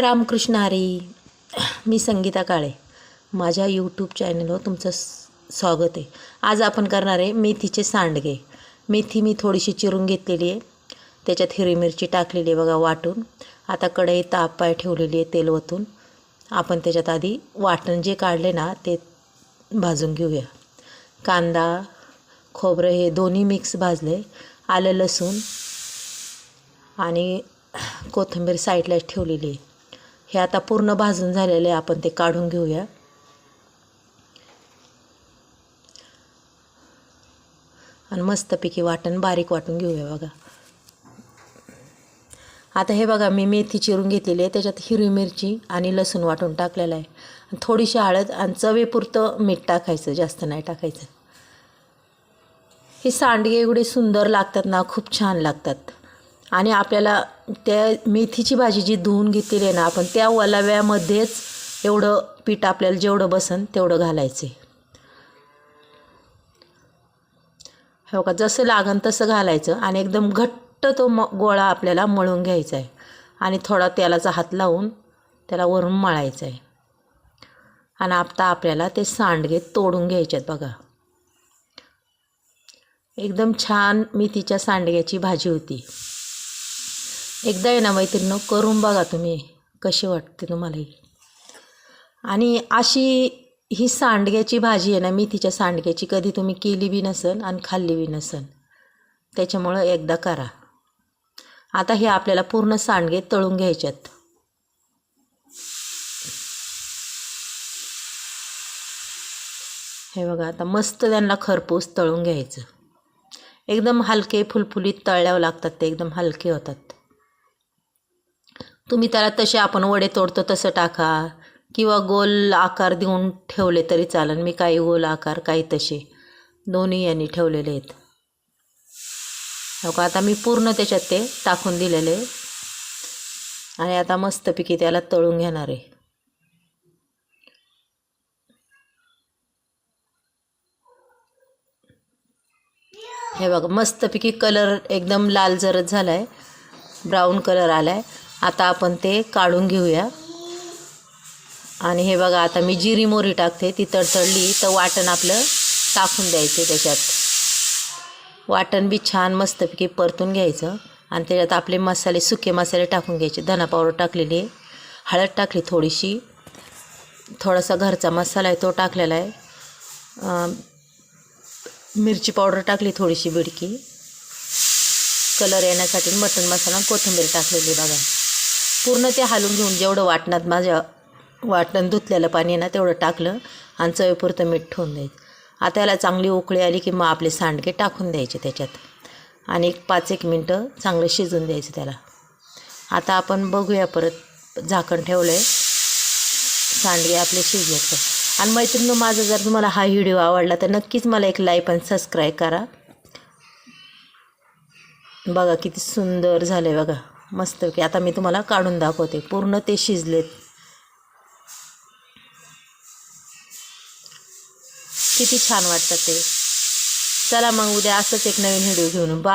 रामकृष्ण हरी मी संगीता काळे. माझ्या यूट्यूब चॅनलवर तुमचं स्वागत आहे. आज आपण करणार आहे मेथीचे सांडगे. मेथी मी थोडीशी चिरून घेतलेली आहे. त्याच्यात हिरवी मिरची टाकलेली आहे बघा वाटून. आता कढई ताप पाय ठेवलेली आहे तेल ओतून आपण त्याच्यात आधी वाटण जे काढले ना ते भाजून घेऊया. कांदा खोबरं हे दोन्ही मिक्स भाजले. आलं लसूण आणि कोथिंबीर साईडला ठेवलेली आहे. हे आता पूर्ण भाजून झालेलं आहे. आपण ते काढून घेऊया. आणि मस्तपैकी वाटण बारीक वाटून घेऊया बघा. आता हे बघा मी मेथी चिरून घेतलेली आहे. त्याच्यात हिरवी मिरची आणि लसूण वाटून टाकलेलं आहे. आणि थोडीशी हळद आणि चवेपुरतं मीठ टाकायचं जास्त नाही टाकायचं. हे सांडगे एवढे सुंदर लागतात ना खूप छान लागतात. आणि आपल्याला त्या मेथीची भाजी जी धुवून घेतलेली आहे ना आपण त्या ओलाव्यामध्येच एवढं पीठ आपल्याला जेवढं बसन तेवढं घालायचं हो का? जसं लागन तसं घालायचं आणि एकदम घट्ट तो म गोळा आपल्याला मळून घ्यायचा आहे आणि थोडा तेलाचा हात लावून त्याला वरून मळायचं आहे आणि आता आपल्याला ते सांडगे तोडून घ्यायचे आहेत बघा. एकदम छान मेथीच्या सांडग्याची भाजी होती. एकदा आहे ना मैत्रिणी करून बघा तुम्ही कशी वाटते तुम्हाला ही आणि अशी ही सांडग्याची भाजी आहे ना मेथीच्या सांडग्याची कधी तुम्ही केली बी नसन आणि खाल्ली बी नसन त्याच्यामुळं एकदा करा. आता हे आपल्याला पूर्ण सांडगे तळून घ्यायच्यात. हे बघा आता मस्त त्यांना खरपूस तळून घ्यायचं. एकदम हलके फुलफुलीत तळल्यावर लागतात ते एकदम हलके होतात. तुम्ही त्याला तसे आपण वडे तोडतो तसं टाका. किंवा गोल आकार देऊन ठेवले तरी चालेल मी काही गोल आकार काही तसे. दोन्ही यांनी ठेवलेले आहेत. हो का आता मी पूर्ण त्याच्यात ते टाकून दिलेले. आहे. आणि आता मस्तपैकी त्याला तळून घेणार आहे. हे बघा मस्तपैकी कलर एकदम लाल जरद झाला आहे ब्राऊन कलर आला आहे आता आपण ते काढून घेऊया. आणि हे बघा आता मी जिरी मोरी टाकते. ती तडतडली तर वाटण आपलं टाकून द्यायचे त्याच्यात. वाटण बी छान मस्तपैकी परतून घ्यायचं. आणि त्याच्यात आपले मसाले सुके मसाले टाकून घ्यायचे. धना पावडर टाकलेली आहे. हळद टाकली थोडीशी. थोडासा घरचा मसाला आहे तो टाकलेला आहे. मिरची पावडर टाकली थोडीशी बिडकी. कलर येण्यासाठी मटण मसाला कोथिंबीर टाकलेली बघा. पूर्ण ते हालून घेऊन जेवढं वाटणात माझ्या वाटण धुतलेलं पाणी आहे ना तेवढं टाकलं आणि चवीपुरतं मीठ ठेवून द्यायचं. आता याला चांगली उकळी आली की मग आपले सांडगे टाकून द्यायचे त्याच्यात. आणि एक पाच एक मिनटं चांगलं शिजून द्यायचं त्याला. आता आपण बघूया परत झाकण ठेवलं आहे सांडगे आपले शिजले तर आणि मैत्रिणी माझा जर तुम्हाला हा व्हिडिओ आवडला तर नक्कीच मला एक लाईक आणि सबस्क्राईब करा. बघा किती सुंदर झालं आहे बघा. मस्त की आता मी तुम्हाला काढून दाखवते. पूर्ण ते शिजलेत. किती छान वाटतात ते. चला मग उद्या असंच एक नवीन व्हिडिओ घेऊन. बा